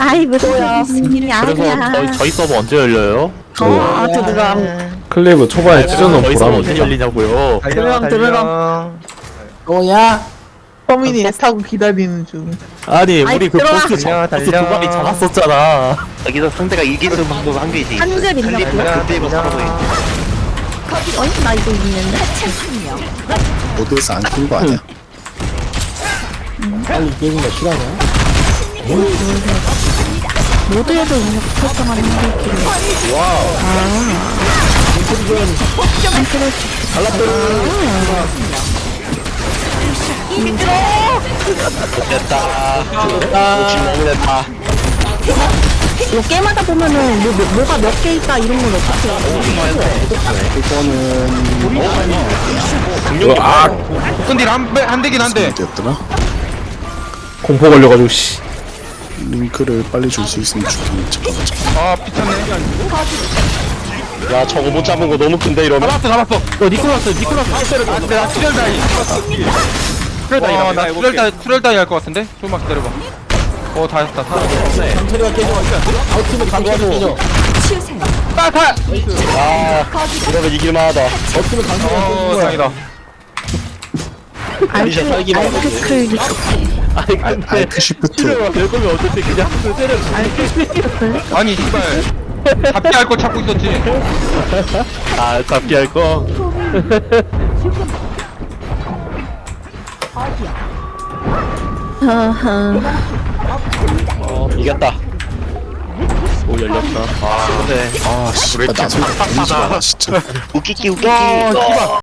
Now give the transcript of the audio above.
아이 무슨 소리야 그래서 아니야 저희, 저희 서버 언제 열려요? 어 두드람 클리브 초반에 찢어놓은 저희 서버 보람이 언제 있다. 열리냐고요 들어랑, 들어랑. 뭐야? 서민이 애 타고 기다리는 중. 아니 아이, 우리 그 들어와. 보스 저- 달려, 보스 두 달려. 마리 잡았었잖아 여기서 상대가 이길 수 방법 한 개지. 한줄 있나 보다 그때 이거 사는 거지. 어이 나 이거 있는데 모드에서 안낀거 아니야? 빨리 깨진 거 싫어하냐? 모두에도 능력 설정하는 게 됐다. 놓친 먹으랬다. 이거 게임하다 보면은 뭐, 뭐, 뭐가 몇 개 있다 이런 건 어떻게 이거 아 근데 한한 대긴 한데. 어디였더라? 공포 걸려가지고 씨. 링크를 빨리 줄 수 있으면 좋겠네. 잠깐만. 잠깐만. 아 피쳤네. 야 저거 못 잡은 거 너무 큰데 이러면. 잡았어 잡았어. 어 니콜라스 니콜라스. 안돼 나 출혈 다이. 출혈 다이. 어나 출혈 다이 출혈 다이 할것 같은데. 좀만 기다려봐. 어다 했다. 다. 전체가 깨져. 아웃팀을. 빨리 타. 아 이러면 이길만하다. 아웃팀을 강조하고 어 깨진 거야. 다행이다. 하고. 알크클 아니 근데 알트 시프트. 치료가 될 거면 어차피 그냥 그 때려 아니 씨발. 잡기 할거 찾고 있었지. 아 잡기 할거 이겼다. 오 열렸다 아 근데 아, 씨. 나 진짜. 웃기기 웃기기. 어.